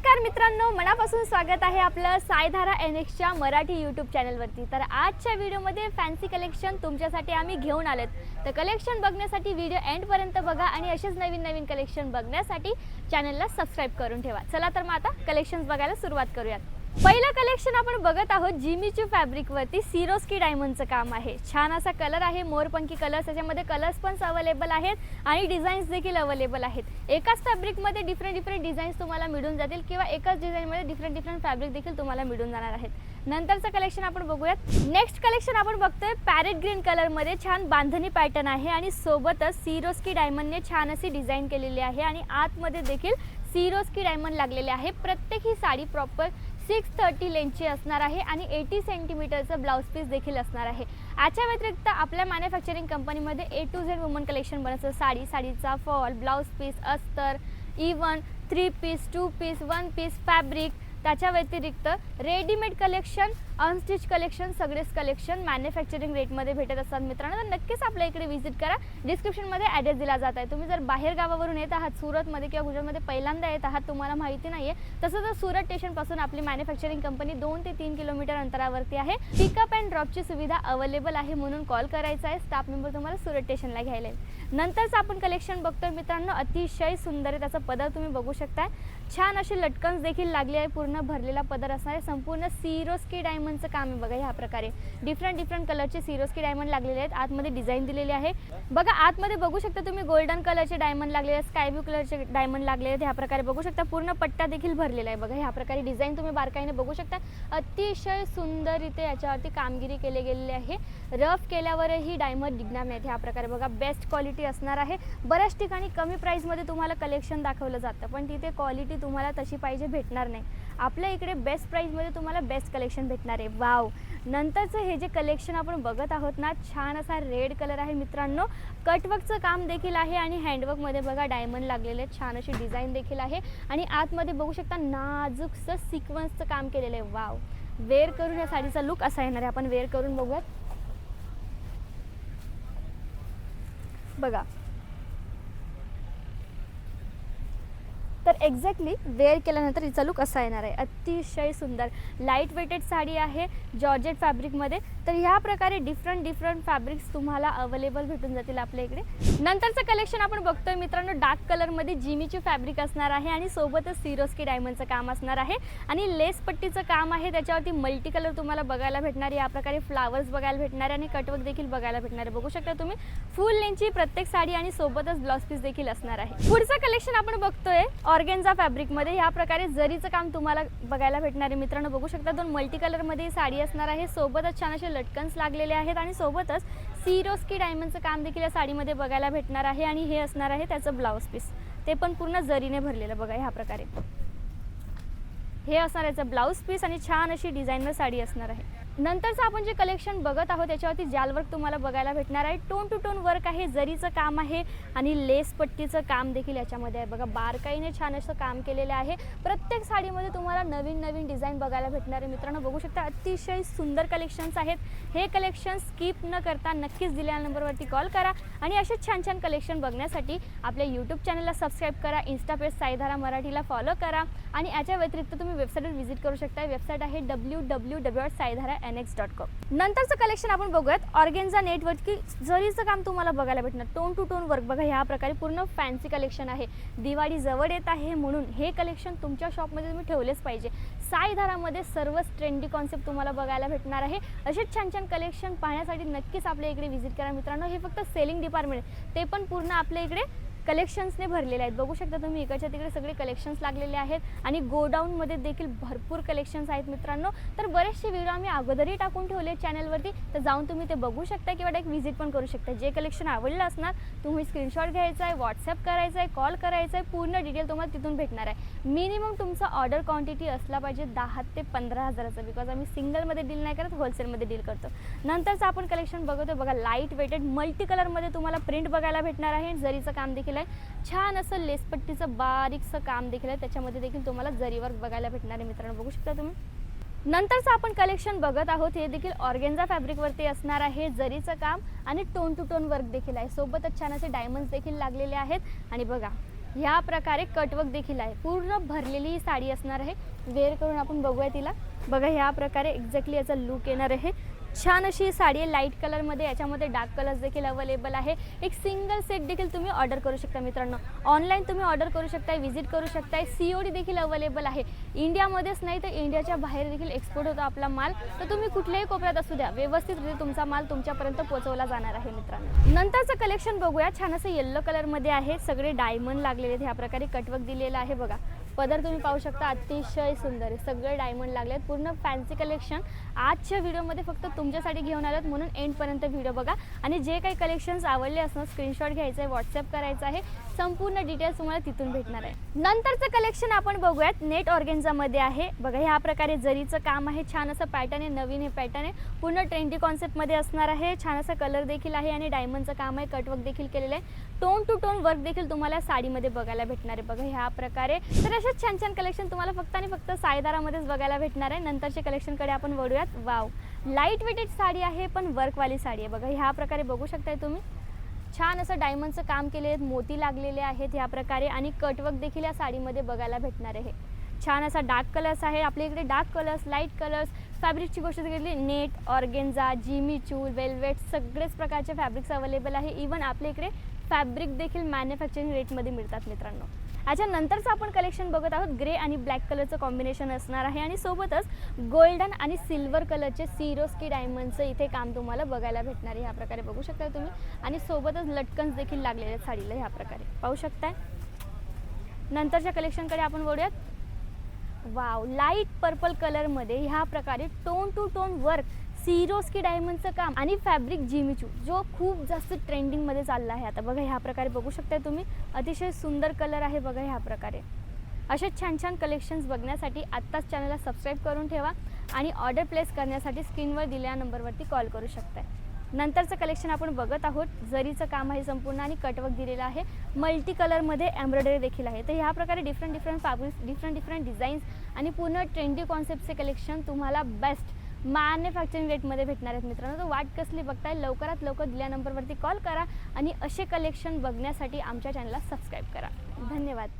नमस्कार मित्रांनो मनापासून स्वागत आहे आपलं सायधारा एन एक्सच्या मराठी यूट्यूब चॅनलवरती तर आजच्या व्हिडिओमध्ये फॅन्सी कलेक्शन तुमच्यासाठी आम्ही घेऊन आलेत. तर कलेक्शन बघण्यासाठी व्हिडिओ एंडपर्यंत बघा आणि असेच नवीन नवीन कलेक्शन बघण्यासाठी चॅनलला सबस्क्राईब करून ठेवा. चला तर मग आता कलेक्शन्स बघायला सुरुवात करूयात. पहिलं कलेक्शन आपण बघत आहोत जिमीच्यू फॅब्रिकवरती सिरोस्की डायमंडचं काम आहे. छान असा कलर आहे मोरपंखी कलर्स त्याच्यामध्ये कलर्स पण अवेलेबल आहेत आणि डिझाईन्स देखील अवेलेबल आहेत. एकाच फॅब्रिकमध्ये डिफरंट डिफरंट डिझाईन्स तुम्हाला मिळून जातील किंवा एकाच डिझाईनमध्ये डिफरंट डिफरंट फॅब्रिक देखील तुम्हाला मिळून जाणार आहेत. नंतरचं कलेक्शन आपण बघूयात. नेक्स्ट कलेक्शन आपण बघतोय पॅरेट ग्रीन कलरमध्ये छान बांधणी पॅटर्न आहे आणि सोबतच सिरोस्की डायमंडने छान अशी डिझाईन केलेली आहे आणि आतमध्ये देखील सिरोस्की डायमंड लागलेले आहे. प्रत्येक ही साडी प्रॉपर सिक्स थर्टी लेंथची असणार आहे आणि एटी सेंटीमीटरचं ब्लाऊज पीस देखील असणार आहे. याच्या व्यतिरिक्त आपल्या मॅन्युफॅक्चरिंग कंपनीमध्ये A to Z woman collection बनवतं साडी साडीचा फॉल ब्लाऊज पीस अस्तर even three piece two piece one piece fabric त्याच्या व्यतिरिक्त रेडीमेड कलेक्शन अनस्टिच कलेक्शन सगळेच कलेक्शन मॅन्युफॅक्चरिंग रेटमध्ये भेटत असतात मित्रांनो. तर नक्कीच आपल्या इकडे व्हिजिट करा. डिस्क्रिप्शनमध्ये ॲड्रेस दिला जात आहे. तुम्ही जर बाहेर गावावरून येत आहात सुरतमध्ये किंवा गुजरातमध्ये पहिल्यांदा येत आहात तुम्हाला माहिती नाही आहे तसं तर सुरत स्टेशनपासून आपली मॅन्युफॅक्चरिंग कंपनी दोन ते तीन किलोमीटर अंतरावरती आहे. पिकअप अँड ड्रॉपची सुविधा अवेलेबल आहे म्हणून कॉल करायचा आहे. स्टाफ मेंबर तुम्हाला सुरत स्टेशनला घ्यायला नंतरच आपण कलेक्शन बघतोय मित्रांनो. अतिशय सुंदर आहे. त्याचा पदर तुम्ही बघू शकताय. छान असे लटकन्स देखील लागले आहे. पूर्ण भरलेला पदर असणार आहे. संपूर्ण सिरोस्की डायमंडचं काम आहे बघा ह्या प्रकारे. डिफरंट डिफरंट कलरचे सिरोस्की डायमंड लागलेले आहेत. आतमध्ये डिझाईन दिलेली आहे. बघा आतमध्ये बघू शकता तुम्ही गोल्डन कलरचे डायमंड लागलेले आहेत स्काय ब्लू कलरचे डायमंड लागलेले आहेत. ह्या प्रकारे बघू शकता. पूर्ण पट्टा देखील भरलेला आहे बघा. ह्या प्रकारे डिझाईन तुम्ही बारकाईने बघू शकता. अतिशय सुंदर याच्यावरती कामगिरी केली गेलेली आहे. रफ केल्यावरही डायमंड निघणार नाहीत. ह्या प्रकारे बघा बेस्ट क्वालिटी असणार आहे. बऱ्याच ठिकाणी कमी प्राईसमध्ये तुम्हाला कलेक्शन दाखवलं जातं. पण तिथे क्वालिटी तुम्हाला तशी पाहिजे भेटणार नाही. आपल्या इकडे बेस्ट प्राईजमध्ये तुम्हाला बेस्ट कलेक्शन भेटणार आहे. वाव नंतरचं हे जे कलेक्शन आपण बघत आहोत ना छान असा रेड कलर आहे मित्रांनो. कटवर्कचं काम देखील आहे आणि हँडवर्कमध्ये बघा डायमंड लागलेले छान अशी डिझाईन देखील आहे. आणि आतमध्ये बघू शकता नाजूकसं सिक्वन्सचं काम केलेलं आहे. वाव वेअर करून या साडीचा लुक असा येणार आहे. आपण वेअर करून बघूयात. बघा. एक्झॅक्टली वेअर केल्यानंतर हिचा लुक असा येणार आहे. अतिशय सुंदर. लाइट वेटेड साडी आहे जॉर्जेट फॅब्रिकमध्ये. तर ह्या प्रकारे डिफरंट डिफरंट फॅब्रिक्स तुम्हाला अवेलेबल भेटून जातील आपल्या इकडे. नंतरचं कलेक्शन आपण बघतोय मित्रांनो डार्क कलरमध्ये जिमीची फॅब्रिक असणार आहे आणि सोबतच सिरोस्की डायमंडचं काम असणार आहे. आणि लेस पट्टीचं काम आहे त्याच्यावरती मल्टी कलर तुम्हाला बघायला भेटणार या प्रकारे फ्लावर्स बघायला भेटणार आहे आणि कटवर्क देखील बघायला भेटणार आहे. बघू शकता तुम्ही फुल लेंथची प्रत्येक साडी आणि सोबतच ब्लाउज पीस देखील असणार आहे. पुढचं कलेक्शन आपण बघतोय ऑर्गे ऑर्गेन्झा फॅब्रिकमध्ये ह्या प्रकारे जरीचं काम तुम्हाला बघायला भेटणार आहे. मित्रांनो बघू शकता दोन मल्टी कलरमध्ये ही साडी असणार आहे. सोबतच छान असे लटकन्स लागलेले आहेत आणि सोबतच सिरोस्की डायमंडचं काम देखील या साडीमध्ये बघायला भेटणार आहे आणि हे असणार आहे त्याचं ब्लाऊज पीस ते पण पूर्ण जरीने भरलेलं बघा ह्या प्रकारे. हे असणार याचं ब्लाऊज पीस आणि छान अशी डिझायनर साडी असणार आहे. नंतरचं आपण जे कलेक्शन बघत आहोत त्याच्यावरती जाल वर्क तुम्हाला बघायला भेटणार आहे. टोन टू टोन वर्क आहे जरीचं काम आहे आणि लेस पट्टीचं काम देखील याच्यामध्ये आहे. बघा बारकाईने छान असं काम केलेलं आहे. प्रत्येक साडीमध्ये तुम्हाला नवीन नवीन डिझाईन बघायला भेटणार आहे. मित्रांनो बघू शकता अतिशय सुंदर कलेक्शन्स आहेत. हे कलेक्शन स्किप न करता नक्कीच दिलेल्या नंबरवरती कॉल करा आणि असे छान छान कलेक्शन बघण्यासाठी आपल्या यूट्यूब चॅनलला सबस्क्राईब करा इन्स्टा पेज साईधारा मराठीला फॉलो करा आणि याच्या व्यतिरिक्त तुम्ही वेबसाईटवर व्हिजिट करू शकता. वेबसाईट आहे W W W dot Saidhara N X dot com नंतरचं कलेक्शन आपण बघूयात. ऑर्गेन्झा की जरीचं काम तुम्हाला बघायला भेटणार टोन टू टोन वर्क बघा ह्या प्रकारे पूर्ण फॅन्सी कलेक्शन आहे. दिवाळी जवळ येत आहे म्हणून हे कलेक्शन तुमच्या शॉपमध्ये तुम्ही ठेवलेच पाहिजे. साईधारामध्ये सर्वच ट्रेंडी कॉन्सेप्ट तुम्हाला बघायला भेटणार आहे. असेच छान छान कलेक्शन पाहण्यासाठी नक्कीच आपल्या इकडे व्हिजिट करा मित्रांनो. हे फक्त सेलिंग डिपार्टमेंट ते पण पूर्ण आपल्या इकडे कलेक्शन्सने भरलेले आहेत. बघू शकता तुम्ही इकडच्या तिकडे सगळे कलेक्शन्स लागलेले आहेत आणि गोडाऊनमध्ये देखील भरपूर कलेक्शन्स आहेत मित्रांनो. तर बरेचसे व्हिडिओ आम्ही अगोदरही टाकून ठेवले चॅनलवरती तर जाऊन तुम्ही ते बघू शकता किंवा डायरेक्ट व्हिजिट पण करू शकता. जे कलेक्शन आवडलं असणार तुम्ही स्क्रीनशॉट घ्यायचा आहे व्हॉट्सअप करायचा आहे कॉल करायचा आहे पूर्ण डिटेल तुम्हाला तिथून भेटणार आहे. मिनिमम तुमचा ऑर्डर क्वांटिटी असला पाहिजे दहा ते पंधरा हजाराचा बिकॉज आम्ही सिंगलमध्ये डील नाही करत होलसेलमध्ये डील करतो. नंतरचं आपण कलेक्शन बघतो बघा लाइट वेटेड मल्टी कलरमध्ये तुम्हाला प्रिंट बघायला भेटणार आहे. जरीचं काम देखील आहे छान असं लेसपट्टीचं बारीकसं काम देखील आहे. त्याच्यामध्ये देखील तुम्हाला जरीवर बघायला भेटणार आहे मित्रांनो बघू शकता तुम्ही. नंतरचं आपण कलेक्शन बघत आहोत. हे देखील ऑर्गेन्झा फॅब्रिकवरती असणार आहे. जरीचं काम आणि टोन टू टोन वर्क देखील आहे. सोबतच छान असे डायमंड्स देखील लागलेले आहेत. आणि बघा ह्या प्रकारे कटवर्क देखील आहे. पूर्ण भरलेली ही साडी असणार आहे. वेअर करून आपण बघूया तिला. बघा ह्या प्रकारे एक्झॅक्टली याचा लुक येणार आहे. छान अशी ही साडी आहे लाइट कलरमध्ये याच्यामध्ये डार्क कलर्स देखील अवेलेबल आहे. एक सिंगल सेट देखील तुम्ही ऑर्डर करू शकता मित्रांनो. ऑनलाईन तुम्ही ऑर्डर करू शकताय व्हिजिट करू शकताय. सी ओ डी देखील अवेलेबल आहे. इंडियामध्येच नाही तर इंडियाच्या बाहेर देखील एक्सपोर्ट होतो आपला माल. तर तुम्ही कुठल्याही कोपऱ्यात असू द्या. व्यवस्थितरित्या तुमचा माल तुमच्यापर्यंत पोहोचवला जाणार आहे मित्रांनो. नंतरचं कलेक्शन बघूया. छान असं येल्लो कलरमध्ये आहे. सगळे डायमंड लागलेले आहेत. ह्या प्रकारे कटवर्क दिलेलं आहे बघा. पदर तुम्ही पाहू शकता अतिशय सुंदर आहे. सगळे डायमंड लागले आहेत. पूर्ण फॅन्सी कलेक्शन आजच्या व्हिडिओमध्ये फक्त तुमच्यासाठी घेऊन आलोत. म्हणून एंडपर्यंत व्हिडिओ बघा. आणि जे काही कलेक्शन्स आवडले असणार स्क्रीनशॉट घ्यायचा आहे व्हॉट्सअप करायचं आहे संपूर्ण डिटेल्स तुम्हाला तिथून भेटणार आहे. नंतरचं कलेक्शन आपण बघूयात. नेट ऑर्गेन्झामध्ये आहे. बघा ह्या प्रकारे जरीचं काम आहे. छान असं पॅटर्न आहे नवीन हे पॅटर्न आहे. पूर्ण ट्रेंडी कॉन्सेप्टमध्ये असणार आहे. छान असा कलर देखील आहे आणि डायमंडचं काम आहे. कटवर्क देखील केलेलं आहे. टोन टू टोन वर्क देखील तुम्हाला साडीमध्ये बघायला भेटणार आहे. बघा ह्या प्रकारे. तर असेच छान छान कलेक्शन तुम्हाला फक्त आणि फक्त सायदारामध्येच बघायला भेटणार आहे. नंतरच्या कलेक्शनकडे आपण वळूयात. वाव लाइट वेटेड साडी आहे पण वर्कवाली साडी आहे. बघा ह्या प्रकारे बघू शकताय तुम्ही. छान असं डायमंडचं काम केले आहेत मोती लागलेले आहेत ह्या प्रकारे. आणि कटवर्क देखील या साडीमध्ये बघायला भेटणार आहे. छान असा डार्क कलर्स आहे. आपल्या इकडे डार्क कलर्स लाइट कलर्स फॅब्रिकची गोष्ट घेतली net organza Jimmy Choo velvet सगळेच प्रकारचे फॅब्रिक्स अवेलेबल आहे. इवन आपल्या इकडे फॅब्रिक देखील मॅन्युफॅक्चरिंग रेटमध्ये मिळतात मित्रांनो. याच्यानंतरचं आपण कलेक्शन बघत आहोत ग्रे आणि ब्लॅक कलरचं कॉम्बिनेशन असणार आहे आणि सोबतच गोल्डन आणि सिल्वर कलरचे सिरोस्की डायमंडचं इथे काम तुम्हाला बघायला भेटणार आहे. ह्या प्रकारे बघू शकता तुम्ही. आणि सोबतच लटकन्स देखील लागलेले आहेत साडीला ह्या प्रकारे. पाहू शकताय? नंतरच्या कलेक्शनकडे आपण वळूयात. वाव लाइट पर्पल कलरमध्ये ह्या प्रकारे tone to tone work Swarovski डायमंडचं काम आणि फॅब्रिक जिमीचू जो खूप जास्त ट्रेंडिंगमध्ये चालला आहे. आता बघा ह्या प्रकारे बघू शकताय तुम्ही. अतिशय सुंदर कलर आहे बघा ह्या प्रकारे. असे छान छान कलेक्शन्स बघण्यासाठी आत्ताच चॅनलला सबस्क्राईब करून ठेवा आणि ऑर्डर प्लेस करण्यासाठी स्क्रीनवर दिलेल्या नंबरवरती कॉल करू शकताय. नंतरचं कलेक्शन आपण बघत आहोत. जरीचं काम आहे संपूर्ण आणि कटवर्क दिलेलं आहे. मल्टी कलरमध्ये एम्ब्रॉयडरी देखील आहे. तर ह्या प्रकारे different different fabrics different different designs आणि पूर्ण ट्रेंडी कॉन्सेप्टचे कलेक्शन तुम्हाला बेस्ट मॅन्युफॅक्चरिंग रेटमध्ये भेटणार आहेत मित्रांनो. तर वाट कसली बघताय लवकरात लवकर दिल्या नंबरवरती कॉल करा आणि असे कलेक्शन बघण्यासाठी आमच्या चॅनलला सबस्क्राईब करा. धन्यवाद.